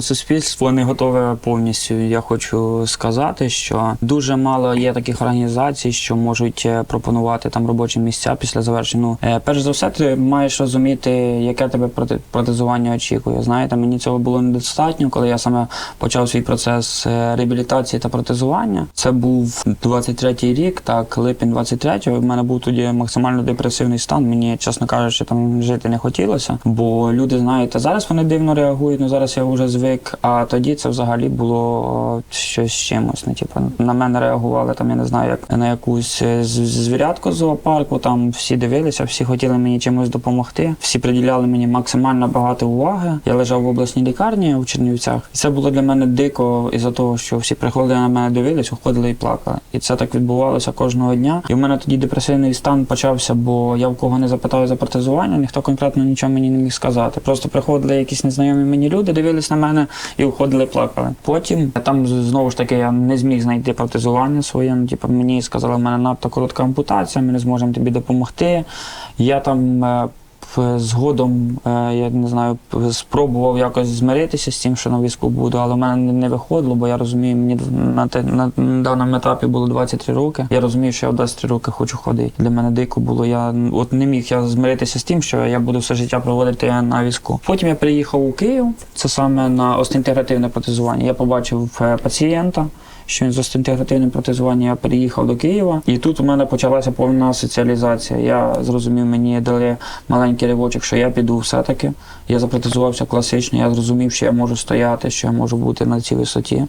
Суспільство не готове повністю. Я хочу сказати, що дуже мало є таких організацій, що можуть е, пропонувати там робочі місця після завершення. Ну, е, перш за все, ти маєш розуміти, яке тебе протезування очікує. Знаєте, мені цього було недостатньо, коли я саме почав свій процес е, реабілітації та протезування. Це був 23-й рік, так, липень 23-го. В мене був тоді максимально депресивний стан. Мені, чесно кажучи, там жити не хотілося. Бо люди, знаєте, зараз вони дивно реагують, ну зараз я вже звик. А тоді це взагалі було щось з чимось. Ну, типу, на мене реагували там, я не знаю, як на якусь е, звірятку зоопарку. Там всі дивилися, всі хотіли мені чимось допомогти. Всі приділяли мені максимально багато уваги. Я лежав в обласній лікарні у Чернівцях. І це було для мене дико із-за того, що всі приходили на мене, дивились, уходили і плакали. І це так відбувалося кожного дня. І в мене тоді депресивний стан почався, бо я в кого не запитав за протезування, ніхто конкретно нічого мені не міг сказати. Просто приходили якісь незнайомі мені люди, дивились на мене і уходили, плакали. Потім там знову ж таки я не зміг знайти протезування своє. Ну, типу, мені сказали, в мене надто коротка ампутація, ми не зможемо тобі допомогти. Я там. Е, Згодом е, я не знаю, спробував якось змиритися з тим, що на візку буду, але в мене не- виходило, бо я розумію, мені на, те- на, даному етапі було 23 роки. Я розумію, що я в 23 роки хочу ходити. Для мене дико було. Я от не міг я змиритися з тим, що я буду все життя проводити на візку. Потім я приїхав у Київ, це саме на остеінтегративне протезування. Я побачив е, пацієнта. Що він з остеінтегративним протезуванням я переїхав до Києва, і тут у мене почалася повна соціалізація. Я зрозумів, мені дали маленький ривочок, що я піду все-таки. Я запротезувався класично, я зрозумів, що я можу стояти, що я можу бути на цій висоті.